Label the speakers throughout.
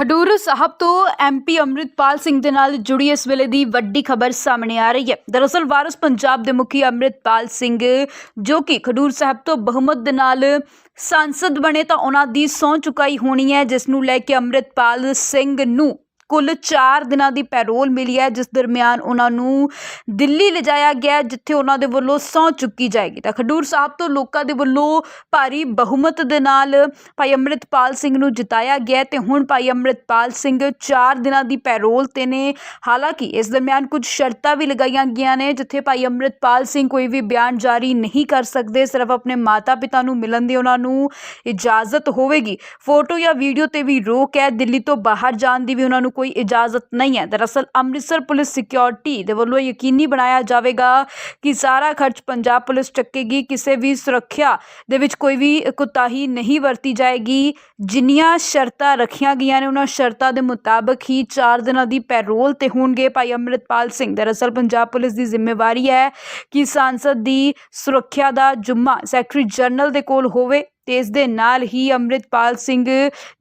Speaker 1: ਖਡੂਰ ਸਾਹਿਬ ਤੋਂ ਐਮਪੀ ਅੰਮ੍ਰਿਤਪਾਲ ਸਿੰਘ ਦੇ ਨਾਲ ਜੁੜੀ ਇਸ ਵੇਲੇ ਦੀ ਵੱਡੀ ਖਬਰ ਸਾਹਮਣੇ ਆ ਰਹੀ ਹੈ। ਦਰਅਸਲ ਵਾਰਸ ਪੰਜਾਬ ਦੇ ਮੁਖੀ ਅੰਮ੍ਰਿਤਪਾਲ ਸਿੰਘ, ਜੋ ਕਿ ਖਡੂਰ ਸਾਹਿਬ ਤੋਂ ਬਹੁਮਤ ਦੇ ਨਾਲ ਸੰਸਦ ਬਣੇ, ਤਾਂ ਉਹਨਾਂ ਦੀ ਸਹੁੰ ਚੁਕਾਈ ਹੋਣੀ ਹੈ, ਜਿਸ ਨੂੰ ਲੈ ਕੇ ਅੰਮ੍ਰਿਤਪਾਲ ਸਿੰਘ ਨੂੰ ਕੁੱਲ 4 ਦਿਨਾਂ ਦੀ ਪੈਰੋਲ ਮਿਲੀ ਹੈ, ਜਿਸ ਦਰਮਿਆਨ ਉਹਨਾਂ ਨੂੰ ਦਿੱਲੀ ਲਿਜਾਇਆ ਗਿਆ, ਜਿੱਥੇ ਉਹਨਾਂ ਦੇ ਵੱਲੋਂ ਸਹੁੰ ਚੁੱਕੀ ਜਾਏਗੀ। ਤਾਂ ਖਡੂਰ ਸਾਹਿਬ ਤੋਂ ਲੋਕਾਂ ਦੇ ਵੱਲੋਂ ਭਾਰੀ ਬਹੁਮਤ ਦੇ ਨਾਲ ਭਾਈ ਅੰਮ੍ਰਿਤਪਾਲ ਸਿੰਘ ਨੂੰ ਜਿਤਾਇਆ ਗਿਆ ਹੈ ਤੇ ਹੁਣ ਭਾਈ ਅੰਮ੍ਰਿਤਪਾਲ ਸਿੰਘ 4 ਦਿਨਾਂ ਦੀ ਪੈਰੋਲ ਤੇ ਨੇ। ਹਾਲਾਂਕਿ ਇਸ ਦਰਮਿਆਨ ਕੁਝ ਸ਼ਰਤਾਂ ਵੀ ਲਗਾਈਆਂ ਗਈਆਂ ਨੇ, ਜਿੱਥੇ ਭਾਈ ਅੰਮ੍ਰਿਤਪਾਲ ਸਿੰਘ ਕੋਈ ਵੀ ਬਿਆਨ ਜਾਰੀ ਨਹੀਂ ਕਰ ਸਕਦੇ, ਸਿਰਫ ਆਪਣੇ ਮਾਤਾ-ਪਿਤਾ ਨੂੰ ਮਿਲਣ ਦੀ ਉਹਨਾਂ ਨੂੰ ਇਜਾਜ਼ਤ ਹੋਵੇਗੀ। ਫੋਟੋ ਜਾਂ ਵੀਡੀਓ ਤੇ ਵੀ ਰੋਕ ਹੈ, ਦਿੱਲੀ ਤੋਂ ਬਾਹਰ ਜਾਣ ਦੀ ਵੀ ਉਹਨਾਂ ਨੂੰ ਕੋਈ ਇਜਾਜ਼ਤ ਨਹੀਂ ਹੈ। ਦਰਅਸਲ ਅੰਮ੍ਰਿਤਸਰ ਪੁਲਿਸ ਸਿਕਿਉਰਿਟੀ ਦੇ ਵੱਲੋਂ ਯਕੀਨੀ ਬਣਾਇਆ ਜਾਵੇਗਾ ਕਿ ਸਾਰਾ ਖਰਚ ਪੰਜਾਬ ਪੁਲਿਸ ਚੱਕੇਗੀ। ਕਿਸੇ ਵੀ ਸੁਰੱਖਿਆ ਦੇ ਵਿੱਚ ਕੋਈ ਵੀ ਕੁਤਾਹੀ ਨਹੀਂ ਵਰਤੀ ਜਾਏਗੀ। ਜਿੰਨੀਆਂ ਸ਼ਰਤਾਂ ਰੱਖੀਆਂ ਗਈਆਂ ਨੇ, ਉਹਨਾਂ ਸ਼ਰਤਾਂ ਦੇ ਮੁਤਾਬਕ ਹੀ 4 ਦਿਨਾਂ ਦੀ ਪੈਰੋਲ ਤੇ ਹੋਣਗੇ ਭਾਈ ਅੰਮ੍ਰਿਤਪਾਲ ਸਿੰਘ। ਦਰਅਸਲ ਪੰਜਾਬ ਪੁਲਿਸ ਦੀ ਜ਼ਿੰਮੇਵਾਰੀ ਹੈ ਕਿ ਸੰਸਦ ਦੀ ਸੁਰੱਖਿਆ ਦਾ ਜੁੰਮਾ ਸੈਕਟਰੀ ਜਨਰਲ ਦੇ ਕੋਲ ਹੋਵੇ। ਤੇ ਇਸ ਦੇ ਨਾਲ ਹੀ ਅੰਮ੍ਰਿਤਪਾਲ ਸਿੰਘ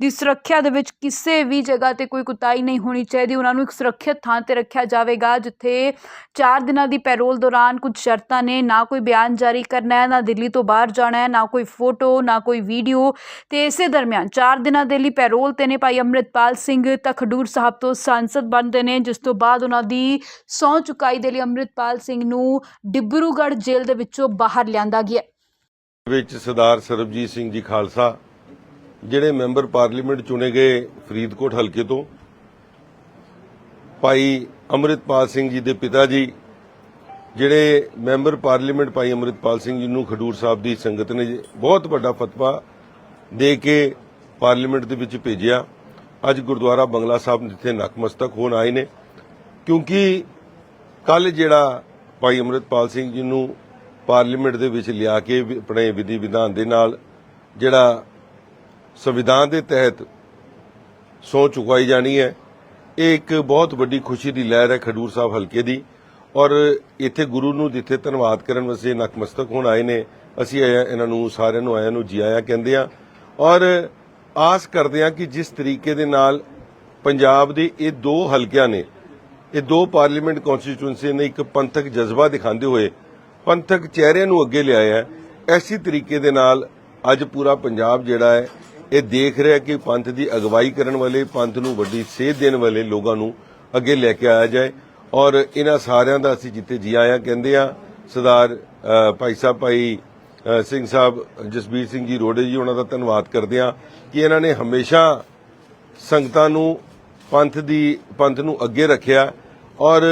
Speaker 1: ਦੀ ਸੁਰੱਖਿਆ ਦੇ ਵਿੱਚ ਕਿਸੇ ਵੀ ਜਗ੍ਹਾ ਤੇ ਕੋਈ ਕੁਤਾਈ ਨਹੀਂ ਹੋਣੀ ਚਾਹੀਦੀ। ਉਹਨਾਂ ਨੂੰ ਇੱਕ ਸੁਰੱਖਿਅਤ ਥਾਂ ਤੇ ਰੱਖਿਆ ਜਾਵੇਗਾ, ਜਿੱਥੇ 4 ਦਿਨਾਂ ਦੀ ਪੈਰੋਲ ਦੌਰਾਨ ਕੁਝ ਸ਼ਰਤਾਂ ਨੇ ਨਾ ਕੋਈ ਬਿਆਨ ਜਾਰੀ ਕਰਨਾ ਹੈ, ਨਾ ਦਿੱਲੀ ਤੋਂ ਬਾਹਰ ਜਾਣਾ ਹੈ, ਨਾ ਕੋਈ ਫੋਟੋ, ਨਾ ਕੋਈ ਵੀਡੀਓ। ਤੇ ਇਸੇ ਦਰਮਿਆਨ 4 ਦਿਨਾਂ ਦੇ ਲਈ ਪੈਰੋਲ ਤੇ ਨੇ ਭਾਈ ਅੰਮ੍ਰਿਤਪਾਲ ਸਿੰਘ ਤਾਂ ਖਡੂਰ ਸਾਹਿਬ ਤੋਂ ਸੰਸਦ ਬਣਦੇ ਨੇ, ਜਿਸ ਤੋਂ ਬਾਅਦ ਉਹਨਾਂ ਦੀ ਸਹੁੰ ਚੁਕਾਈ ਦੇ ਲਈ ਅੰਮ੍ਰਿਤਪਾਲ ਸਿੰਘ ਨੂੰ ਡਿਬਰੂਗੜ੍ਹ ਜੇਲ੍ਹ ਦੇ ਵਿੱਚੋਂ ਬਾਹਰ ਲਿਆਂਦਾ ਗਿਆ।
Speaker 2: ਵਿੱਚ ਸਰਦਾਰ ਸਰਬਜੀਤ ਸਿੰਘ ਜੀ ਖਾਲਸਾ, ਜਿਹੜੇ ਮੈਂਬਰ ਪਾਰਲੀਮੈਂਟ ਚੁਣੇ ਗਏ ਫਰੀਦਕੋਟ ਹਲਕੇ ਤੋਂ, ਭਾਈ ਅੰਮ੍ਰਿਤਪਾਲ ਸਿੰਘ ਜੀ ਦੇ ਪਿਤਾ ਜੀ, ਜਿਹੜੇ ਮੈਂਬਰ ਪਾਰਲੀਮੈਂਟ ਭਾਈ ਅੰਮ੍ਰਿਤਪਾਲ ਸਿੰਘ ਜੀ ਨੂੰ ਖਡੂਰ ਸਾਹਿਬ ਦੀ ਸੰਗਤ ਨੇ ਬਹੁਤ ਵੱਡਾ ਫਤਵਾ ਦੇ ਕੇ ਪਾਰਲੀਮੈਂਟ ਦੇ ਵਿੱਚ ਭੇਜਿਆ। ਅੱਜ ਗੁਰਦੁਆਰਾ ਬੰਗਲਾ ਸਾਹਿਬ ਜਿੱਥੇ ਨਕਮਸਤਕ ਹੋਣ ਆਏ ਨੇ। ਕਿਉਂਕਿ ਕੱਲ ਜਿਹੜਾ ਭਾਈ ਅੰਮ੍ਰਿਤਪਾਲ ਸਿੰਘ ਜੀ ਨੂੰ ਪਾਰਲੀਮੈਂਟ ਦੇ ਵਿੱਚ ਲਿਆ ਕੇ ਆਪਣੇ ਵਿਧੀ ਵਿਧਾਨ ਦੇ ਨਾਲ ਜਿਹੜਾ ਸੰਵਿਧਾਨ ਦੇ ਤਹਿਤ ਸਹੁੰ ਚੁਕਾਈ ਜਾਣੀ ਹੈ, ਇਹ ਇੱਕ ਬਹੁਤ ਵੱਡੀ ਖੁਸ਼ੀ ਦੀ ਲਹਿਰ ਹੈ ਖਡੂਰ ਸਾਹਿਬ ਹਲਕੇ ਦੀ ਔਰ ਇੱਥੇ ਗੁਰੂ ਨੂੰ ਜਿੱਥੇ ਧੰਨਵਾਦ ਕਰਨ ਵਾਸਤੇ ਨਕਮਸਤਕ ਹੋਣ ਆਏ ਨੇ, ਅਸੀਂ ਆਇਆ ਇਹਨਾਂ ਨੂੰ ਸਾਰਿਆਂ ਨੂੰ ਆਇਆਂ ਨੂੰ ਜੀ ਆਇਆਂ ਕਹਿੰਦੇ ਆ ਔਰ ਆਸ ਕਰਦੇ ਆ ਕਿ ਜਿਸ ਤਰੀਕੇ ਦੇ ਨਾਲ ਪੰਜਾਬ ਦੇ ਇਹ ਦੋ ਹਲਕਿਆਂ ਨੇ, ਇਹ ਦੋ ਪਾਰਲੀਮੈਂਟ ਕਨਸਟੀਚੁਐਂਸੀ ਨੇ ਇੱਕ ਪੰਥਕ ਜਜ਼ਬਾ ਦਿਖਾਉਂਦੇ ਹੋਏ ਪੰਥਕ ਚਿਹਰਿਆਂ ਨੂੰ ਅੱਗੇ ਲਿਆਇਆ ਹੈ। ਐਸੀ ਤਰੀਕੇ ਦੇ ਨਾਲ ਅੱਜ ਪੂਰਾ ਪੰਜਾਬ ਜਿਹੜਾ ਹੈ, ਇਹ ਦੇਖ ਰਿਹਾ ਕਿ ਪੰਥ ਦੀ ਅਗਵਾਈ ਕਰਨ ਵਾਲੇ, ਪੰਥ ਨੂੰ ਵੱਡੀ ਸੇਧ ਦੇਣ ਵਾਲੇ ਲੋਕਾਂ ਨੂੰ ਅੱਗੇ ਲੈ ਕੇ ਆਇਆ ਜਾਏ। ਔਰ ਇਹਨਾਂ ਸਾਰਿਆਂ ਦਾ ਅਸੀਂ ਜਿੱਥੇ ਜੀ ਆਇਆ ਕਹਿੰਦੇ ਆ ਸਰਦਾਰ ਭਾਈ ਸਾਹਿਬ, ਭਾਈ ਸਿੰਘ ਸਾਹਿਬ, ਜਸਬੀਰ ਸਿੰਘ ਜੀ ਰੋੜੇ ਜੀ, ਉਹਨਾਂ ਦਾ ਧੰਨਵਾਦ ਕਰਦੇ ਆ ਕਿ ਇਹਨਾਂ ਨੇ ਹਮੇਸ਼ਾ ਸੰਗਤਾਂ ਨੂੰ, ਪੰਥ ਦੀ, ਪੰਥ ਨੂੰ ਅੱਗੇ ਰੱਖਿਆ। ਔਰ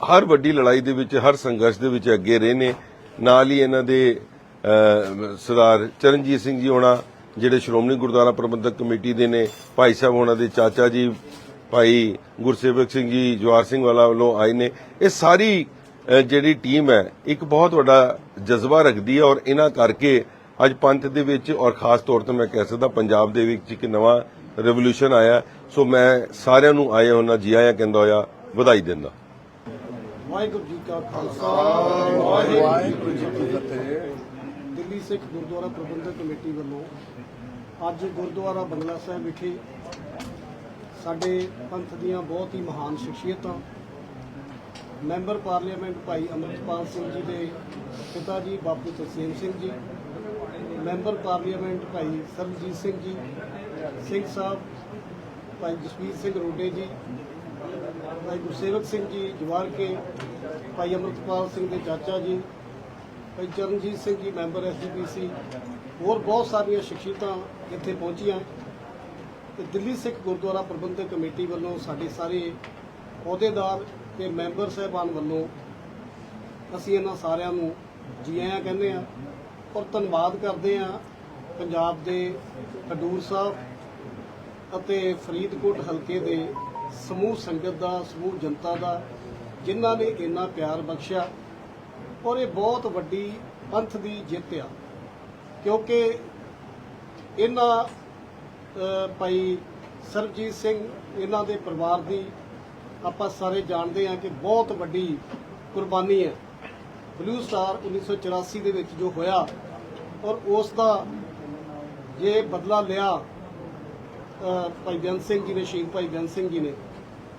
Speaker 2: ਹਰ ਵੱਡੀ ਲੜਾਈ ਦੇ ਵਿੱਚ, ਹਰ ਸੰਘਰਸ਼ ਦੇ ਵਿੱਚ ਅੱਗੇ ਰਹੇ ਨੇ। ਨਾਲ ਹੀ ਇਹਨਾਂ ਦੇ ਸਰਦਾਰ ਚਰਨਜੀਤ ਸਿੰਘ ਜੀ ਹੋਣਾ, ਜਿਹੜੇ ਸ਼੍ਰੋਮਣੀ ਗੁਰਦੁਆਰਾ ਪ੍ਰਬੰਧਕ ਕਮੇਟੀ ਦੇ ਨੇ, ਭਾਈ ਸਾਹਿਬ ਹੋਣਾ ਦੇ ਚਾਚਾ ਜੀ, ਭਾਈ ਗੁਰਸੇਵਕ ਸਿੰਘ ਜੀ ਜਵਾਰ ਸਿੰਘ ਵਾਲਾ ਵੱਲੋਂ ਆਏ ਨੇ। ਇਹ ਸਾਰੀ ਜਿਹੜੀ ਟੀਮ ਹੈ, ਇੱਕ ਬਹੁਤ ਵੱਡਾ ਜਜ਼ਬਾ ਰੱਖਦੀ ਹੈ ਔਰ ਇਹਨਾਂ ਕਰਕੇ ਅੱਜ ਪੰਥ ਦੇ ਵਿੱਚ ਔਰ ਖਾਸ ਤੌਰ ਤੇ ਮੈਂ ਕਹਿ ਸਕਦਾ ਪੰਜਾਬ ਦੇ ਵਿੱਚ ਇੱਕ ਨਵਾਂ ਰੈਵੋਲੂਸ਼ਨ ਆਇਆ। ਸੋ ਮੈਂ ਸਾਰਿਆਂ ਨੂੰ ਆਏ ਉਹਨਾਂ, ਜੀ ਆਇਆਂ ਕਹਿੰਦਾ ਹੋਇਆ, ਵਧਾਈ ਦਿੰਦਾ।
Speaker 3: ਵਾਹਿਗੁਰੂ ਜੀ ਕਾ ਖਾਲਸਾ। ਵਾਹਿਗੁਰੂ ਜੀ ਕੀ ਫਤਿਹ। ਦਿੱਲੀ ਸਿੱਖ ਗੁਰਦੁਆਰਾ ਪ੍ਰਬੰਧਕ ਕਮੇਟੀ ਵੱਲੋਂ ਅੱਜ ਗੁਰਦੁਆਰਾ ਬੰਗਲਾ ਸਾਹਿਬ ਵਿਖੇ ਸਾਡੇ ਪੰਥ ਦੀਆਂ ਬਹੁਤ ਹੀ ਮਹਾਨ ਸ਼ਖਸੀਅਤਾਂ ਮੈਂਬਰ ਪਾਰਲੀਮੈਂਟ ਭਾਈ ਅਮਰਿਤਪਾਲ ਸਿੰਘ ਜੀ ਦੇ ਪਿਤਾ ਜੀ ਬਾਪੂ ਤਰਸੇਮ ਸਿੰਘ ਜੀ ਮੈਂਬਰ ਪਾਰਲੀਮੈਂਟ ਭਾਈ ਸਰਬਜੀਤ ਸਿੰਘ ਜੀ ਸਿੰਘ ਸਾਹਿਬ ਭਾਈ ਜਸਵੀਰ ਸਿੰਘ ਰੋਡੇ ਜੀ ਭਾਈ ਗੁਰਸੇਵਕ ਸਿੰਘ ਜੀ, ਜਵਾਰ ਕੇ, ਭਾਈ ਅਮਰਤਪਾਲ ਸਿੰਘ ਦੇ ਚਾਚਾ ਜੀ, ਭਾਈ ਚਰਨਜੀਤ ਸਿੰਘ ਜੀ, ਮੈਂਬਰ ਐਸਜੀਪੀਸੀ ਹੋਰ ਬਹੁਤ ਸਾਰੀਆਂ ਸ਼ਖਸੀਅਤਾਂ ਇੱਥੇ ਪਹੁੰਚੀਆਂ। ਤੇ ਦਿੱਲੀ ਸਿੱਖ ਗੁਰਦੁਆਰਾ ਪ੍ਰਬੰਧਕ ਕਮੇਟੀ ਵੱਲੋਂ ਸਾਡੇ ਸਾਰੇ ਅਹੁਦੇਦਾਰ ਤੇ ਮੈਂਬਰ ਸਹਿਬਾਨ ਵੱਲੋਂ ਅਸੀਂ ਇਹਨਾਂ ਸਾਰਿਆਂ ਨੂੰ ਜੀ ਆਇਆਂ ਕਹਿੰਦੇ ਆ ਔਰ ਧੰਨਵਾਦ ਕਰਦੇ ਆ ਪੰਜਾਬ ਦੇ ਖਡੂਰ ਸਾਹਿਬ ਅਤੇ ਫਰੀਦਕੋਟ ਹਲਕੇ ਦੇ ਸਮੂਹ ਸੰਗਤ ਦਾ, ਸਮੂਹ ਜਨਤਾ ਦਾ, ਜਿਨ੍ਹਾਂ ਨੇ ਇੰਨਾ ਪਿਆਰ ਬਖਸ਼ਿਆ ਔਰ ਇਹ ਬਹੁਤ ਵੱਡੀ ਪੰਥ ਦੀ ਜਿੱਤ ਆ। ਕਿਉਂਕਿ ਇਹਨਾਂ ਭਾਈ ਸਰਬਜੀਤ ਸਿੰਘ, ਇਹਨਾਂ ਦੇ ਪਰਿਵਾਰ ਦੀ ਆਪਾਂ ਸਾਰੇ ਜਾਣਦੇ ਹਾਂ ਕਿ ਬਹੁਤ ਵੱਡੀ ਕੁਰਬਾਨੀ ਹੈ। ਬਲੂ ਸਟਾਰ 1984 ਦੇ ਵਿੱਚ ਜੋ ਹੋਇਆ ਔਰ ਉਸ ਦਾ ਜੇ ਬਦਲਾ ਲਿਆ ਭਾਈ ਬੇਅੰਤ ਸਿੰਘ ਜੀ ਨੇ, ਸ਼ਹੀਦ ਭਾਈ ਬੇਅੰਤ ਸਿੰਘ ਜੀ ਨੇ।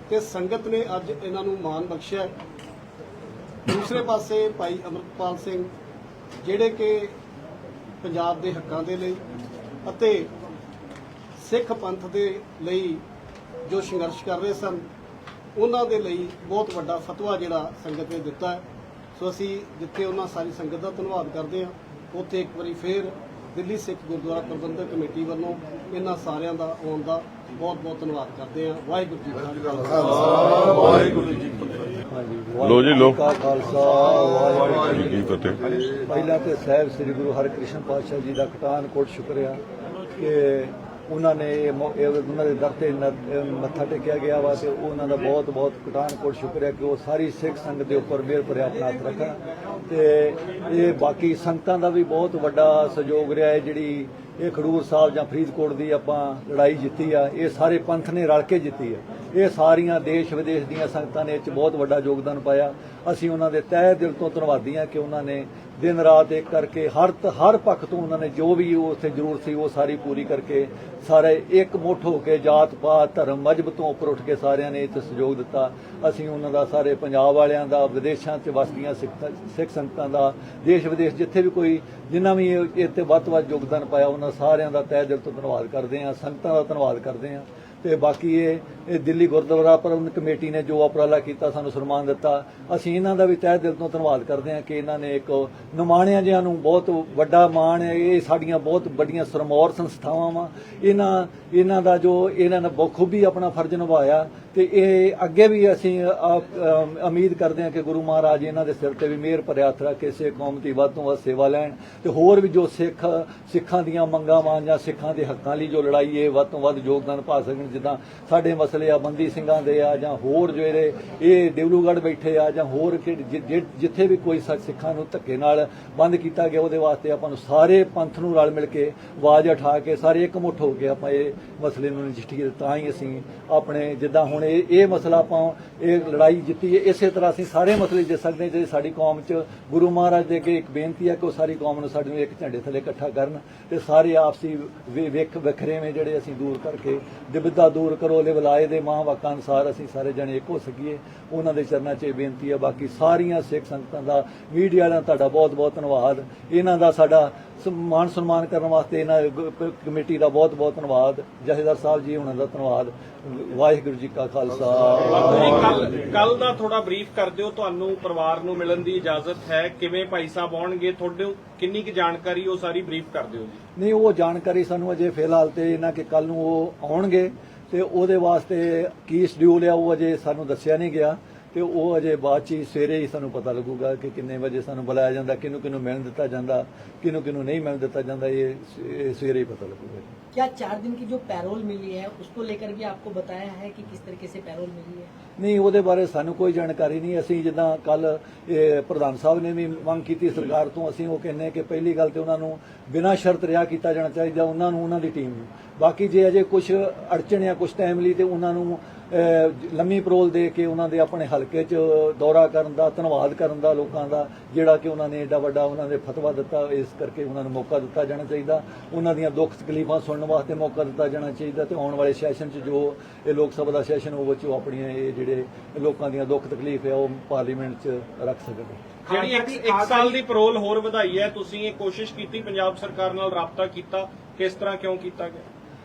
Speaker 3: ਤੇ ਸੰਗਤ ਨੇ ਅੱਜ ਇਹਨਾਂ ਨੂੰ ਮਾਣ ਬਖਸ਼ਿਆ। ਦੂਸਰੇ ਪਾਸੇ ਭਾਈ ਅਮਰਪਾਲ ਸਿੰਘ, ਜਿਹੜੇ ਕਿ ਪੰਜਾਬ ਦੇ ਹੱਕਾਂ ਦੇ ਲਈ ਅਤੇ ਸਿੱਖ ਪੰਥ ਦੇ ਲਈ ਜੋ ਸੰਘਰਸ਼ ਕਰ ਰਹੇ ਸਨ, ਉਹਨਾਂ ਦੇ ਲਈ ਬਹੁਤ ਵੱਡਾ ਫਤਵਾ ਜਿਹੜਾ ਸੰਗਤ ਨੇ ਦਿੱਤਾ ਹੈ। ਸੋ ਅਸੀਂ ਜਿੱਥੇ ਉਹਨਾਂ ਸਾਰੀ ਸੰਗਤ ਦਾ ਧੰਨਵਾਦ ਕਰਦੇ ਹਾਂ, ਉੱਥੇ ਇੱਕ ਵਾਰੀ ਫੇਰ ਦਿੱਲੀ ਸਿੱਖ ਗੁਰਦੁਆਰਾ ਪ੍ਰਬੰਧਕ ਕਮੇਟੀ ਵੱਲੋਂ ਇਹਨਾਂ ਸਾਰਿਆਂ ਦਾ ਆਉਣ ਦਾ ਬਹੁਤ ਬਹੁਤ ਧੰਨਵਾਦ ਕਰਦੇ ਹਾਂ। ਵਾਹਿਗੁਰੂ ਜੀ ਕਾ ਖਾਲਸਾ।
Speaker 2: ਵਾਹਿਗੁਰੂ ਜੀ ਲੋ ਜੀ, ਲੋ।
Speaker 4: ਕਾ ਖਾਲਸਾ ਵਾਹਿਗੁਰੂ ਜੀ
Speaker 2: ਕੀ ਫਤਿਹ।
Speaker 4: ਪਹਿਲਾਂ ਤੇ ਸਾਹਿਬ ਸ੍ਰੀ ਗੁਰੂ ਹਰਿਕ੍ਰਿਸ਼ਨ ਪਾਤਸ਼ਾਹ ਜੀ ਦਾ ਕਟਾਨ ਕੋਟ ਸ਼ੁਕਰੀਆ ਕਿ ਉਹਨਾਂ ਨੇ ਇਹ ਮੌ- ਇਹ ਉਹਨਾਂ ਦੇ ਦਰ ਤੇ ਨ- ਅਹ ਮੱਥਾ ਟੇਕਿਆ ਗਿਆ ਵਾ ਤੇ ਉਹਨਾਂ ਦਾ ਬਹੁਤ ਬਹੁਤ ਕਟਾਨ ਕੋਟ ਸ਼ੁਕਰੀਆ ਕਿ ਉਹ ਸਾਰੀ ਸਿੱਖ ਸੰਗਤ ਦੇ ਉੱਪਰ ਮਿਹਰ ਭਰਿਆ ਆਪਣਾ ਹੱਥ ਰੱਖਾ ਤੇ ਇਹ ਬਾਕੀ ਸੰਗਤਾਂ ਦਾ ਵੀ ਬਹੁਤ ਵੱਡਾ ਸਹਿਯੋਗ ਰਿਹਾ ਹੈ, ਜਿਹੜੀ ਇਹ ਖਡੂਰ ਸਾਹਿਬ ਜਾਂ ਫਰੀਦਕੋਟ ਦੀ ਆਪਾਂ ਲੜਾਈ ਜਿੱਤੀ ਆ, ਇਹ ਸਾਰੇ ਪੰਥ ਨੇ ਰਲ ਕੇ ਜਿੱਤੀ ਆ। ਇਹ ਸਾਰੀਆਂ ਦੇਸ਼ ਵਿਦੇਸ਼ ਦੀਆਂ ਸੰਗਤਾਂ ਨੇ ਇਹ 'ਚ ਬਹੁਤ ਵੱਡਾ ਯੋਗਦਾਨ ਪਾਇਆ। ਅਸੀਂ ਉਹਨਾਂ ਦੇ ਤਹਿ ਦਿਲ ਤੋਂ ਧੰਨਵਾਦੀ ਹਾਂ ਕਿ ਉਹਨਾਂ ਨੇ ਦਿਨ ਰਾਤ ਇੱਕ ਕਰਕੇ ਹਰ ਹਰ ਪੱਖ ਤੋਂ ਉਹਨਾਂ ਨੇ ਜੋ ਵੀ ਉੱਥੇ ਜ਼ਰੂਰਤ ਸੀ ਉਹ ਸਾਰੀ ਪੂਰੀ ਕਰਕੇ ਸਾਰੇ ਇੱਕ ਮੁੱਠ ਹੋ ਕੇ ਜਾਤ ਪਾਤ ਧਰਮ ਮਜਬ ਤੋਂ ਉੱਪਰ ਉੱਠ ਕੇ ਸਾਰਿਆਂ ਨੇ ਇੱਥੇ ਸਹਿਯੋਗ ਦਿੱਤਾ। ਅਸੀਂ ਉਹਨਾਂ ਦਾ ਸਾਰੇ ਪੰਜਾਬ ਵਾਲਿਆਂ ਦਾ, ਵਿਦੇਸ਼ਾਂ 'ਚ ਵਸਦੀਆਂ ਸਿੱਖ ਸਿੱਖ ਸੰਗਤਾਂ ਦਾ, ਦੇਸ਼ ਵਿਦੇਸ਼ ਜਿੱਥੇ ਵੀ ਕੋਈ ਜਿੰਨਾ ਵੀ ਇੱਥੇ ਵੱਧ ਤੋਂ ਵੱਧ ਯੋਗਦਾਨ ਪਾਇਆ, ਉਹਨਾਂ ਸਾਰਿਆਂ ਦਾ ਤਹਿ ਦਿਲ ਤੋਂ ਧੰਨਵਾਦ ਕਰਦੇ ਹਾਂ, ਸੰਗਤਾਂ ਦਾ ਧੰਨਵਾਦ ਕਰਦੇ ਹਾਂ। ਤੇ ਬਾਕੀ ਇਹ ਇਹ ਦਿੱਲੀ ਗੁਰਦੁਆਰਾ ਪ੍ਰਬੰਧਕ ਕਮੇਟੀ ਨੇ ਜੋ ਉਪਰਾਲਾ ਕੀਤਾ, ਸਾਨੂੰ ਸਨਮਾਨ ਦਿੱਤਾ। ਅਸੀਂ ਇਹਨਾਂ ਦਾ ਵੀ ਤਹਿ ਦਿਲ ਤੋਂ ਧੰਨਵਾਦ ਕਰਦੇ ਹਾਂ ਕਿ ਇਹਨਾਂ ਨੇ ਇੱਕ ਨਿਮਾਣਿਆਂ ਜਿਹਾਂ ਨੂੰ ਬਹੁਤ ਵੱਡਾ ਮਾਣ ਹੈ। ਇਹ ਸਾਡੀਆਂ ਬਹੁਤ ਵੱਡੀਆਂ ਸਰਮੌਰ ਸੰਸਥਾਵਾਂ ਵਾ। ਇਹਨਾਂ ਇਹਨਾਂ ਦਾ ਜੋ, ਇਹਨਾਂ ਨੇ ਬਖੂਬੀ ਆਪਣਾ ਫਰਜ਼ ਨਿਭਾਇਆ। ਤੇ ਇਹ ਅੱਗੇ ਵੀ ਅਸੀਂ ਉਮੀਦ ਕਰਦੇ ਹਾਂ ਕਿ ਗੁਰੂ ਮਹਾਰਾਜ ਇਹਨਾਂ ਦੇ ਸਿਰ ਤੇ ਵੀ ਮਿਹਰ ਭਰਿਆ ਹੱਥ ਰੱਖ ਕੇ ਸੇ ਕੌਮ ਦੀ ਵੱਧ ਤੋਂ ਵੱਧ ਸੇਵਾ ਲੈਣ ਤੇ ਹੋਰ ਵੀ ਜੋ ਸਿੱਖ, ਸਿੱਖਾਂ ਦੀਆਂ ਮੰਗਾਂ ਵਾਂ ਜਾਂ ਸਿੱਖਾਂ ਦੇ ਹੱਕਾਂ ਲਈ ਜੋ ਲੜਾਈ ਹੈ ਵੱਧ ਤੋਂ ਵੱਧ ਯੋਗਦਾਨ ਪਾ ਸਕਣ, ਜਿੱਦਾਂ ਸਾਡੇ ਮਸਲੇ ਆ ਬੰਦੀ ਸਿੰਘਾਂ ਦੇ ਆ ਜਾਂ ਹੋਰ ਜਿਹੜੇ ਇਹ ਦਿਵਲੂਗੜ੍ਹ ਬੈਠੇ ਆ ਜਾਂ ਹੋਰ ਕਿ- ਜਿ- ਜਿੱਥੇ ਵੀ ਕੋਈ ਸਾ- ਸਿੱਖਾਂ ਨੂੰ ਧੱਕੇ ਨਾਲ ਬੰਦ ਕੀਤਾ ਗਿਆ, ਉਹਦੇ ਵਾਸਤੇ ਆਪਾਂ ਨੂੰ ਸਾਰੇ ਪੰਥ ਨੂੰ ਰਲ ਮਿਲ ਕੇ ਆਵਾਜ਼ ਉਠਾ ਕੇ, ਸਾਰੇ ਇਕਮੁੱਠ ਹੋ ਕੇ ਆਪਾਂ ਇਹ ਮਸਲੇ ਨੂੰ ਨਜਿੱਠੀਏ, ਤਾਂ ਹੀ ਅਸੀਂ ਆਪਣੇ ਜਿੱਦਾਂ ਹੁਣ ਹੁਣ ਇਹ ਇਹ ਮਸਲਾ ਆਪਾਂ ਇਹ ਲੜਾਈ ਜਿੱਤੀ ਹੈ, ਇਸੇ ਤਰ੍ਹਾਂ ਅਸੀਂ ਸਾਰੇ ਮਸਲੇ ਜਿੱਤ ਸਕਦੇ ਹਾਂ ਜੇ ਸਾਡੀ ਕੌਮ 'ਚ ਗੁਰੂ ਮਹਾਰਾਜ ਦੇ ਅੱਗੇ ਇੱਕ ਬੇਨਤੀ ਹੈ ਕਿ ਉਹ ਸਾਰੀ ਕੌਮ ਨੂੰ ਸਾਡੇ ਨੂੰ ਇੱਕ ਝੰਡੇ ਥੱਲੇ ਇਕੱਠਾ ਕਰਨ ਤੇ ਸਾਰੇ ਆਪਸੀ ਵਿ- ਵਿਖ ਵਖਰੇਵੇਂ ਜਿਹੜੇ ਅਸੀਂ ਦੂਰ ਕਰਕੇ ਦਿਬਦਾ ਦੂਰ ਕਰੋ ਲਿਵਲਾਏ ਦੇ ਮਹਾਂਵਾਕਾਂ ਅਨੁਸਾਰ ਅਸੀਂ ਸਾਰੇ ਜਣੇ ਇੱਕ ਹੋ ਸਕੀਏ, ਉਹਨਾਂ ਦੇ ਚਰਨਾਂ 'ਚ ਇਹ ਬੇਨਤੀ ਹੈ। ਬਾਕੀ ਸਾਰੀਆਂ ਸਿੱਖ ਸੰਗਤਾਂ ਦਾ, ਮੀਡੀਆ ਵਾਲਿਆਂ ਤੁਹਾਡਾ ਬਹੁਤ ਬਹੁਤ ਧੰਨਵਾਦ। ਇਹਨਾਂ ਦਾ ਸਾਡਾ ਮਾਨ ਸਨਮਾਨ ਕਰਨ ਵਾਸਤੇ ਇਹਨਾਂ ਕਮੇਟੀ ਦਾ ਬਹੁਤ ਬਹੁਤ ਧੰਨਵਾਦ। ਜਥੇਦਾਰ ਸਾਹਿਬ ਜੀ ਉਹਨਾਂ ਦਾ ਧੰਨਵਾਦ। ਵਾਹਿਗੁਰੂ ਜੀ ਕਾ ਖਾਲਸਾ।
Speaker 5: ਕੱਲ ਕੱਲ ਦਾ ਥੋੜਾ ਬਰੀਫ ਕਰ ਦਿਓ। ਤੁਹਾਨੂੰ ਪਰਿਵਾਰ ਨੂੰ ਮਿਲਣ ਦੀ ਇਜਾਜ਼ਤ ਹੈ। ਕਿਵੇਂ ਭਾਈ ਸਾਹਿਬ ਆਉਣਗੇ ਤੁਹਾਡੇ ਕਿੰਨੀ ਕੁ ਜਾਣਕਾਰੀ ਉਹ ਸਾਰੀ ਬਰੀਫ ਕਰ ਦਿਓ ਜੀ।
Speaker 4: ਨਹੀਂ ਉਹ ਜਾਣਕਾਰੀ ਸਾਨੂੰ ਅਜੇ ਫਿਲਹਾਲ ਤੇ ਇਹਨਾਂ ਕਿ ਕੱਲ ਨੂੰ ਉਹ ਆਉਣਗੇ। ਤੇ ਉਹਦੇ ਵਾਸਤੇ ਕੀ ਸ਼ਡਿਊਲ ਆ ਉਹ ਅਜੇ ਸਾਨੂੰ ਦੱਸਿਆ ਨਹੀਂ ਗਿਆ। ਤੇ ਉਹ ਅਜੇ ਬਾਅਦ ਚ ਹੀ ਸਵੇਰੇ ਹੀ ਸਾਨੂੰ ਪਤਾ ਲੱਗੂਗਾ ਕਿ ਕਿੰਨੇ ਵਜੇ ਸਾਨੂੰ ਬੁਲਾਇਆ ਜਾਂਦਾ ਕਿਹਨੂੰ ਕਿਹਨੂੰ ਮਿਲਣ ਦਿੱਤਾ ਜਾਂਦਾ ਕਿਹਨੂੰ ਕਿਹਨੂੰ ਨਹੀਂ ਮਿਲਣ ਦਿੱਤਾ ਜਾਂਦਾ ਇਹ ਸ- ਇਹ ਸਵੇਰੇ ਹੀ ਪਤਾ ਲੱਗੂਗਾ
Speaker 6: क्या चार दिन की जो पैरोल मिली है उसको लेकर भी आपको बताया है कि किस तरीके से पैरोल मिली है
Speaker 4: ਨਹੀਂ ਉਹਦੇ ਬਾਰੇ ਸਾਨੂੰ ਕੋਈ ਜਾਣਕਾਰੀ ਨਹੀਂ ਅਸੀਂ ਜਿੱਦਾਂ ਕੱਲ ਪ੍ਰਧਾਨ ਸਾਹਿਬ ਨੇ ਵੀ ਮੰਗ ਕੀਤੀ ਸਰਕਾਰ ਤੋਂ ਅਸੀਂ ਉਹ ਕਹਿੰਦੇ ਕਿ ਪਹਿਲੀ ਗੱਲ ਤੇ ਉਹਨਾਂ ਨੂੰ ਬਿਨਾਂ ਸ਼ਰਤ ਰਿਹਾ ਕੀਤਾ ਜਾਣਾ ਚਾਹੀਦਾ ਉਹਨਾਂ ਨੂੰ ਉਹਨਾਂ ਦੀ ਟੀਮ ਨੂੰ ਬਾਕੀ ਜੇ ਅਜੇ ਕੁਝ ਅੜਚਣ ਜਾਂ ਕੁਝ ਟਾਈਮ ਲਈ ਤੇ ਉਹਨਾਂ ਨੂੰ ਅਹ, ਲੰਮੀ ਪਰੋਲ ਦੇ ਕੇ ਉਹਨਾਂ ਦੇ ਆਪਣੇ ਹਲਕੇ 'ਚ ਦੌਰਾ ਕਰਨ ਦਾ ਧੰਨਵਾਦ ਕਰਨ ਦਾ ਲੋਕਾਂ ਦਾ ਜਿਹੜਾ ਕਿ ਉਹਨਾਂ ਨੇ ਏਡਾ ਵੱਡਾ ਉਹਨਾਂ ਦੇ ਫਤਵਾ ਦਿੱਤਾ ਇਸ ਕਰਕੇ ਉਹਨਾਂ ਨੂੰ ਮੌਕਾ ਦਿੱਤਾ ਜਾਣਾ ਚਾਹੀਦਾ। ਉਹਨਾਂ ਦੀਆਂ ਦੁੱਖ ਤਕਲੀਫਾਂ ਸੁਣਨ ਵਾਸਤੇ ਮੌਕਾ ਦਿੱਤਾ ਜਾਣਾ ਚਾਹੀਦਾ ਤੇ ਆਉਣ ਵਾਲੇ ਸੈਸ਼ਨ 'ਚ ਜੋ ਇਹ ਲੋਕ ਸਭਾ ਦਾ ਸੈਸ਼ਨ ਹੋਵੇ ਚ ਉਹ ਆਪਣੀਆਂ ਇਹ ਜਿਹੜੇ ਲੋਕਾਂ ਦੀਆਂ ਦੁੱਖ ਤਕਲੀਫ ਹੈ ਉਹ ਪਾਰਲੀਮੈਂਟ 'ਚ ਰੱਖ ਸਕਣ
Speaker 5: ਜਿਹੜੀ ਇੱਕ, ਇੱਕ ਸਾਲ ਦੀ ਪਰੋਲ ਹੋਰ ਵਧਾਈ ਹੈ ਤੁਸੀਂ ਇਹ ਕੋਸ਼ਿਸ਼ ਕੀਤੀ ਪੰਜਾਬ ਸਰਕਾਰ ਨਾਲ ਰਾਬਤਾ ਕੀਤਾ ਕਿਸ ਤਰ੍ਹਾਂ ਕਿਉਂ ਕੀਤਾ ਗਿਆ?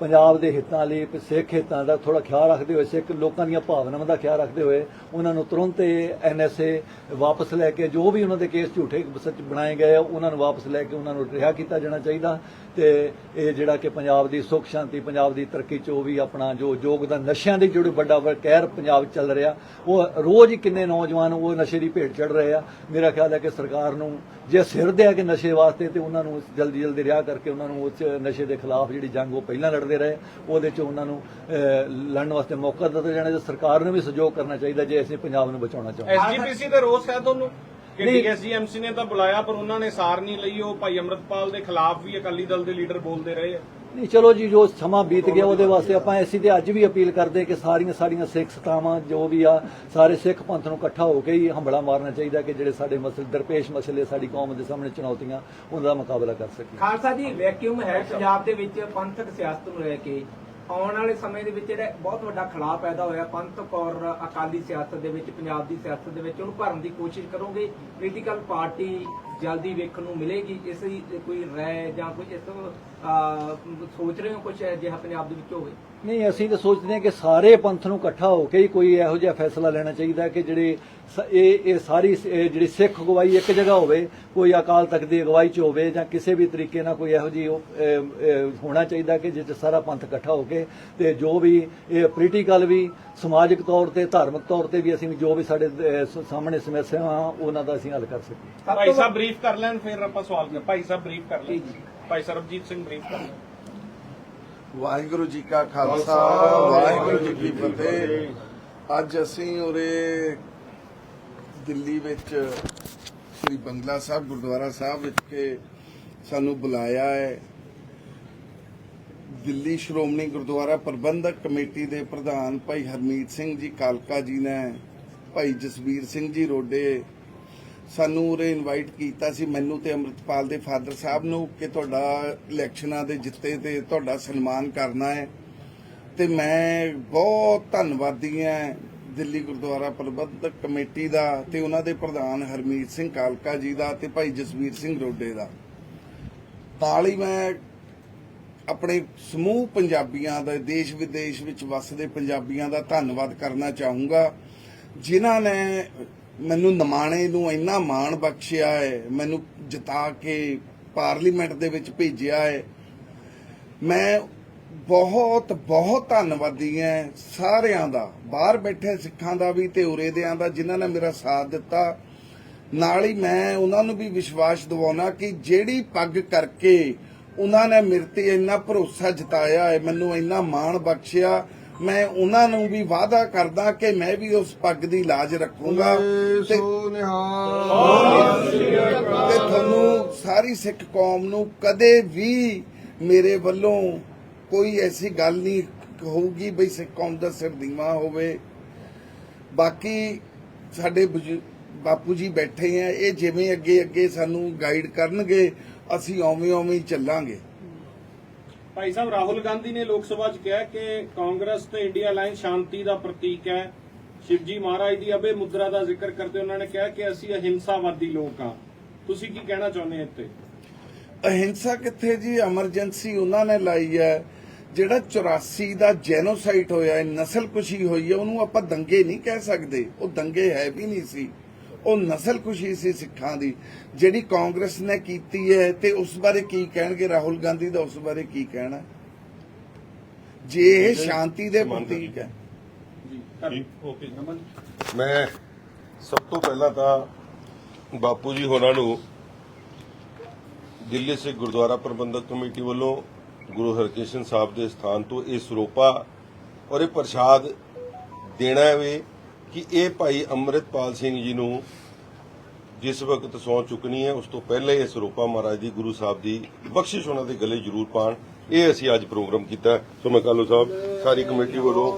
Speaker 4: ਪੰਜਾਬ ਦੇ ਹਿੱਤਾਂ ਲਈ ਸਿੱਖ ਹਿੱਤਾਂ ਦਾ ਥੋੜਾ ਖਿਆਲ ਰੱਖਦੇ ਹੋਏ, ਸਿੱਖ ਲੋਕਾਂ ਦੀਆਂ ਭਾਵਨਾਵਾਂ ਦਾ ਖਿਆਲ ਰੱਖਦੇ ਹੋਏ ਉਹਨਾਂ ਨੂੰ ਤੁਰੰਤ ਐਨਐਸਏ ਵਾਪਸ ਲੈ ਕੇ, ਜੋ ਵੀ ਉਹਨਾਂ ਦੇ ਕੇਸ ਝੂਠੇ ਸੱਚ ਬਣਾਏ ਗਏ ਆ, ਉਹਨਾਂ ਨੂੰ ਵਾਪਸ ਲੈ ਕੇ ਉਹਨਾਂ ਨੂੰ ਰਿਹਾ ਕੀਤਾ ਜਾਣਾ ਚਾਹੀਦਾ। ਤੇ ਇਹ ਜਿਹੜਾ ਕਿ ਪੰਜਾਬ ਦੀ ਸੁੱਖ ਸ਼ਾਂਤੀ, ਪੰਜਾਬ ਦੀ ਤਰੱਕੀ ਚ ਉਹ ਵੀ ਆਪਣਾ ਜੋ ਯੋਗਦਾਨ, ਨਸ਼ਿਆਂ ਦੀ ਜਿਹੜੇ ਵੱਡਾ ਕਹਿਰ ਪੰਜਾਬ 'ਚ ਚੱਲ ਰਿਹਾ, ਉਹ ਰੋਜ਼ ਹੀ ਕਿੰਨੇ ਨੌਜਵਾਨ ਉਹ ਨਸ਼ੇ ਦੀ ਭੇਟ ਚੜ ਰਹੇ ਆ। ਮੇਰਾ ਖਿਆਲ ਹੈ ਕਿ ਸਰਕਾਰ ਨੂੰ ਜੇ ਸਿਰ ਦੇ ਆ ਕਿ ਨਸ਼ੇ ਵਾਸਤੇ, ਤੇ ਉਹਨਾਂ ਨੂੰ ਜਲਦੀ ਜਲਦੀ ਰਿਹਾ ਕਰਕੇ ਉਹਨਾਂ ਨੂੰ ਉਸ ਨਸ਼ੇ ਦੇ ਖਿਲਾਫ ਜਿਹੜੀ ਜੰਗ ਉਹ ਪਹਿਲਾਂ ਲੜ ਲੜਦੇ ਰਹੇ ਉਹਦੇ 'ਚ ਉਹਨਾਂ ਨੂੰ ਲੜਨ ਵਾਸਤੇ ਮੌਕਾ ਦਿੱਤਾ ਜਾਣਾ ਤੇ ਸਰਕਾਰ ਨੂੰ ਵੀ ਸਹਿਯੋਗ ਕਰਨਾ ਚਾਹੀਦਾ ਜੇ ਅਸੀਂ ਪੰਜਾਬ ਨੂੰ ਬਚਾਉਣਾ ਚਾਹੁੰਦੇ ਹਾਂ।
Speaker 5: ਐਸਜੀਪੀਸੀ ਤੇ ਰੋਸ ਹੈ ਤੁਹਾਨੂੰ? ਕਿ
Speaker 4: ਨਹੀਂ।
Speaker 5: ਡੀਐਸਜੀਐਮਸੀ ਨੇ ਤਾਂ ਬੁਲਾਇਆ ਪਰ ਉਹਨਾਂ ਨੇ ਸਾਰ ਨਹੀਂ ਲਈ ਉਹ ਭਾਈ ਅਮਰਤਪਾਲ ਦੇ ਖਿਲਾਫ ਵੀ ਅਕਾਲੀ ਦਲ ਦੇ ਲੀਡਰ ਬੋਲਦੇ ਰਹੇ ਆ।
Speaker 4: ਨਹੀਂ, ਚਲੋ ਜੀ, ਜੋ ਸਮਾਂ ਬੀਤ ਗਿਆ ਉਹਦੇ ਵਾਸਤੇ ਆਪਾਂ ਅਸੀਂ ਤੇ ਅੱਜ ਵੀ ਅਪੀਲ ਕਰਦੇ ਕਿ ਸਾਰੀਆਂ ਸਾਡੀਆਂ ਸਿੱਖ ਸਤਾਵਾਂ ਜੋ ਵੀ ਆ, ਸਾਰੇ ਸਿੱਖ ਪੰਥ ਨੂੰ ਇਕੱਠਾ ਹੋ ਕੇ ਹੀ ਹੰਬੜਾ ਮਾਰਨਾ ਚਾਹੀਦਾ ਕਿ ਜਿਹੜੇ ਸਾਡੇ ਮਸਲੇ ਦਰਪੇਸ਼ ਮਸਲੇ ਸਾਡੀ ਕੌਮ ਦੇ ਸਾਹਮਣੇ ਚੁਣੌਤੀਆਂ, ਉਹਨਾਂ ਦਾ ਮੁਕਾਬਲਾ ਕਰ ਸਕੀਏ।
Speaker 7: ਖਾਲਸਾ ਜੀ ਵੈਕਿਊਮ ਹੈ ਪੰਜਾਬ ਦੇ ਵਿੱਚ ਪੰਥਕ ਸਿਆਸਤ ਨੂੰ ਲੈ ਕੇ। ਆਉਣ ਵਾਲੇ ਸਮੇਂ ਦੇ ਵਿੱਚ ਜਿਹੜਾ ਬਹੁਤ ਵੱਡਾ ਖਲਾਅ ਪੈਦਾ ਹੋਇਆ ਪੰਥਕ ਔਰ ਅਕਾਲੀ ਸਿਆਸਤ ਦੇ ਵਿੱਚ, ਪੰਜਾਬ ਦੀ ਸਿਆਸਤ ਦੇ ਵਿੱਚ, ਉਹਨੂੰ ਭਰਨ ਦੀ ਕੋਸ਼ਿਸ਼ ਕਰੋਗੇ ਪੋਲੀਟੀਕਲ ਪਾਰਟੀ ਜਲਦੀ ਵੇਖਣ ਨੂੰ ਮਿਲੇਗੀ, ਇਸ ਕੋਈ ਰਾਏ ਜਾਂ ਕੋਈ ਇਸ ਸੋਚ ਰਹੇ ਹੋ ਕੁਝ ਅਜਿਹਾ ਪੰਜਾਬ ਦੇ ਵਿੱਚ ਹੋਵੇ?
Speaker 4: ਨਹੀਂ ਅਸੀਂ ਤਾਂ ਸੋਚਦੇ ਹਾਂ ਕਿ ਸਾਰੇ ਪੰਥ ਨੂੰ ਇਕੱਠਾ ਹੋ ਕੇ ਹੀ ਕੋਈ ਇਹੋ ਜਿਹਾ ਫੈਸਲਾ ਲੈਣਾ ਚਾਹੀਦਾ ਕਿ ਜਿਹੜੇ ਇਹ ਇਹ ਸਾਰੀ ਜਿਹੜੀ ਸਿੱਖ ਅਗਵਾਈ ਇੱਕ ਜਗ੍ਹਾ ਹੋਵੇ ਕੋਈ ਅਕਾਲ ਤਖਤ ਦੀ ਅਗਵਾਈ 'ਚ ਹੋਵੇ ਜਾਂ ਕਿਸੇ ਵੀ ਤਰੀਕੇ ਨਾਲ ਕੋਈ ਇਹੋ ਅਹ, ਹੋਣਾ ਚਾਹੀਦਾ ਕਿ ਜਿਸ 'ਚ ਸਾਰਾ ਪੰਥ ਇਕੱਠਾ ਹੋ ਕੇ ਤੇ ਜੋ ਵੀ ਇਹ ਪੋਲੀਟੀਕਲ ਵੀ ਸਮਾਜਿਕ ਤੌਰ ਤੇ ਧਾਰਮਿਕ ਤੌਰ ਤੇ ਵੀ ਅਸੀਂ ਜੋ ਵੀ ਸਾਡੇ ਸਾਹਮਣੇ ਸਮੱਸਿਆਵਾਂ ਉਹਨਾਂ ਦਾ ਅਸੀਂ ਹੱਲ ਕਰ ਸਕੀਏ।
Speaker 5: ਭਾਈ ਸਾਹਿਬ ਬਰੀਫ ਕਰ ਲੈਣ ਫਿਰ ਆਪਾਂ ਸਵਾਲ ਕਰ ਭਾਈ ਸਾਹਿਬ ਬਰੀਫ ਕਰ ਲੈਣ। ਭਾਈ ਸਰਬਜੀਤ ਸਿੰਘ ਬਰੀਫ ਕਰ ਲੈਣ
Speaker 8: ਵਾਹਿਗੁਰੂ ਜੀ ਕਾ ਖਾਲਸਾ ਵਾਹਿਗੁਰੂ ਜੀ ਕੀ ਫਤਿਹ। ਅੱਜ ਅਸੀਂ ਉਰੇ ਦਿੱਲੀ ਵਿੱਚ ਸ੍ਰੀ ਬੰਗਲਾ ਸਾਹਿਬ ਗੁਰਦੁਆਰਾ ਸਾਹਿਬ ਵਿੱਚ ਕੇ ਸਾਨੂੰ ਬੁਲਾਇਆ ਹੈ। ਦਿੱਲੀ ਸ਼੍ਰੋਮਣੀ ਗੁਰਦੁਆਰਾ ਪ੍ਰਬੰਧਕ ਕਮੇਟੀ ਦੇ ਪ੍ਰਧਾਨ ਭਾਈ ਹਰਮੀਤ ਸਿੰਘ ਜੀ ਕਾਲਕਾ ਜੀ ਨੇ ਭਾਈ ਜਸਵੀਰ ਸਿੰਘ ਜੀ ਰੋਡੇ ਸਾਨੂੰ ਉਰੇ ਇਨਵਾਈਟ ਕੀਤਾ ਸੀ, ਮੈਨੂੰ ਤੇ ਅੰਮ੍ਰਿਤਪਾਲ ਦੇ ਫਾਦਰ ਸਾਹਿਬ ਨੂੰ ਕਿ ਤੁਹਾਡਾ ਇਲੈਕਸ਼ਨਾਂ ਦੇ ਜਿੱਤੇ ਤੇ ਤੁਹਾਡਾ ਸਨਮਾਨ ਕਰਨਾ ਹੈ। ਤੇ ਮੈਂ ਬਹੁਤ ਧੰਨਵਾਦੀ ਹਾਂ ਦਿੱਲੀ ਗੁਰਦੁਆਰਾ ਪ੍ਰਬੰਧਕ ਕਮੇਟੀ ਦਾ ਤੇ ਉਹਨਾਂ ਦੇ ਪ੍ਰਧਾਨ ਹਰਮੀਤ ਸਿੰਘ ਕਾਲਕਾ ਜੀ ਦਾ ਤੇ ਭਾਈ ਜਸਵੀਰ ਸਿੰਘ ਰੋਡੇ ਦਾ। ਨਾਲ ਹੀ ਮੈਂ ਆਪਣੇ ਸਮੂਹ ਪੰਜਾਬੀਆਂ ਦਾ ਦੇਸ਼ ਵਿਦੇਸ਼ ਵਿੱਚ ਵੱਸਦੇ ਪੰਜਾਬੀਆਂ ਦਾ ਧੰਨਵਾਦ ਕਰਨਾ ਚਾਹੂੰਗਾ, ਜਿਨ੍ਹਾਂ ਨੇ ਮੈਨੂੰ ਨਮਾਣੇ ਨੂੰ ਇੰਨਾ ਮਾਣ ਬਖਸ਼ਿਆ ਹੈ, ਮੈਨੂੰ ਜਿਤਾ ਕੇ ਪਾਰਲੀਮੈਂਟ ਦੇ ਵਿੱਚ ਭੇਜਿਆ ਹੈ। ਮੈਂ ਬਹੁਤ ਬਹੁਤ ਧੰਨਵਾਦੀ ਹਾਂ ਸਾਰਿਆਂ ਦਾ, ਬਾਹਰ ਬੈਠੇ ਸਿੱਖਾਂ ਦਾ ਵੀ ਤੇ ਉਰੇ ਦਿਆਂ ਦਾ, ਜਿਨ੍ਹਾਂ ਨੇ ਮੇਰਾ ਸਾਥ ਦਿੱਤਾ। ਨਾਲ ਹੀ ਮੈਂ ਉਹਨਾਂ ਨੂੰ ਵੀ ਵਿਸ਼ਵਾਸ ਦਿਵਾਉਣਾ ਕਿ ਜਿਹੜੀ ਪੱਗ ਕਰਕੇ ਉਹਨਾਂ ਨੇ ਮੇਰੇ ਤੇ ਇੰਨਾ ਭਰੋਸਾ ਜਤਾਇਆ ਹੈ, ਮੈਨੂੰ ਇੰਨਾ ਮਾਣ ਬਖਸ਼ਿਆ। ਮੈਂ ਉਹਨਾਂ ਨੂੰ ਵੀ ਵਾਅਦਾ ਕਰਦਾ ਕਿ ਮੈਂ ਵੀ ਉਸ ਪੱਗ ਦੀ ਲਾਜ ਰੱਖੂੰਗਾ। ਤੇ ਤੇ ਤੁਹਾਨੂੰ ਸਾਰੀ ਸਿੱਖ ਕੌਮ ਨੂੰ ਕਦੇ ਵੀ ਮੇਰੇ ਵੱਲੋਂ ਕੋਈ ਐਸੀ ਗੱਲ ਨਹੀਂ ਹੋਊਗੀ ਬਈ ਸਿੱਖ ਕੌਮ ਦਾ ਸਿਰ ਦੀਵਾ ਹੋਵੇ। ਬਾਕੀ ਸਾਡੇ ਬਾਪੂ ਜੀ ਬੈਠੇ ਆ ਇਹ ਜਿਵੇਂ ਅੱਗੇ ਅੱਗੇ ਸਾਨੂੰ ਗਾਈਡ ਕਰਨਗੇ ਅਸੀਂ ਓਵੇਂ ਓਵੇਂ ਚੱਲਾਂਗੇ।
Speaker 5: ਭਾਈ ਸਾਹਿਬ, ਰਾਹੁਲ ਗਾਂਧੀ ਨੇ ਲੋਕ ਸਭਾ 'ਚ ਕਿਹਾ ਕਿ ਕਾਂਗਰਸ ਤੇ ਇੰਡੀਆ ਅਲਾਈਅੰਸ ਸ਼ਾਂਤੀ ਦਾ ਪ੍ਰਤੀਕ ਹੈ। ਸ਼ਿਵਜੀ ਮਹਾਰਾਜ ਦੀ ਅਬੇ ਮੁਦਰਾ ਦਾ ਜ਼ਿਕਰ ਕਰਦੇ ਉਹਨਾਂ ਨੇ ਕਿਹਾ ਕਿ ਅਸੀਂ ਅਹਿੰਸਾਵਾਦੀ ਲੋਕ ਆ ਤੁਸੀਂ ਕੀ ਕਹਿਣਾ ਚਾਹੁੰਦੇ ਇੱਥੇ?
Speaker 8: ਅਹਿੰਸਾ ਕਿੱਥੇ ਜੀ? ਐਮਰਜੈਂਸੀ ਉਹਨਾਂ ਨੇ ਲਾਈ ਹੈ। ਜਿਹੜਾ 84 ਦਾ ਜੈਨੋਸਾਈਡ ਹੋਇਆ ਹੈ ਨਸਲਕੁਸ਼ੀ ਹੋਈ ਹੈ, ਉਹਨੂੰ ਆਪਾਂ ਦੰਗੇ ਨਹੀਂ ਕਹਿ ਸਕਦੇ। ਉਹ ਦੰਗੇ ਹੈ ਵੀ ਨਹੀਂ ਸੀ। ਉਹ ਨਸਲਕੁਸ਼ੀ ਸੀ ਸਿੱਖਾਂ ਦੀ। ਜਿਹੜੀ ਕਾਂਗਰਸ ਨੇ ਕੀਤੀ ਹੈ ਤੇ ਉਸ ਬਾਰੇ ਕੀ ਕਹਿਣਗੇ? ਰਾਹੁਲ ਗਾਂਧੀ ਦਾ ਉਸ ਬਾਰੇ ਕੀ ਕਹਿਣਾ? ਜੇ ਇਹ ਸ਼ਾਂਤੀ ਦੇ ਪ੍ਰਤੀਕ ਹੈ।
Speaker 2: ਮੈਂ ਸਭ ਤੋਂ ਪਹਿਲਾਂ ਤਾਂ ਬਾਪੂ ਜੀ ਹੋਰਾਂ ਨੂੰ ਦਿੱਲੀ ਸਿੱਖ ਗੁਰਦੁਆਰਾ ਪ੍ਰਬੰਧਕ ਕਮੇਟੀ ਵੱਲੋਂ ਗੁਰੂ ਹਰਕ੍ਰਿਸ਼ਨ ਸਾਹਿਬ ਦੇ ਸਥਾਨ ਤੋਂ ਇਹ ਸਰੋਪਾ ਔਰ ਇਹ ਪ੍ਰਸ਼ਾਦ ਦੇਣਾ ਹੈ ਵੇ ਕਿ ਇਹ ਭਾਈ ਅੰਮ੍ਰਿਤਪਾਲ ਸਿੰਘ ਜੀ ਨੂੰ ਜਿਸ ਵਕਤ ਸੌ ਚੁੱਕਣੀ ਹੈ, ਉਸ ਤੋਂ ਪਹਿਲਾਂ ਇਹ ਸਰੋਪਾ ਮਹਾਰਾਜ ਦੀ, ਗੁਰੂ ਸਾਹਿਬ ਦੀ ਬਖਸ਼ਿਸ਼ ਉਹਨਾਂ ਦੇ ਗਲੇ ਜ਼ਰੂਰ ਪਾਣ ਇਹ ਅਸੀਂ ਅੱਜ ਪ੍ਰੋਗਰਾਮ ਕੀਤਾ। ਸੋ ਮੈਂ ਕਾਲੂ ਸਾਹਿਬ, ਸਾਰੀ ਕਮੇਟੀ ਵੱਲੋਂ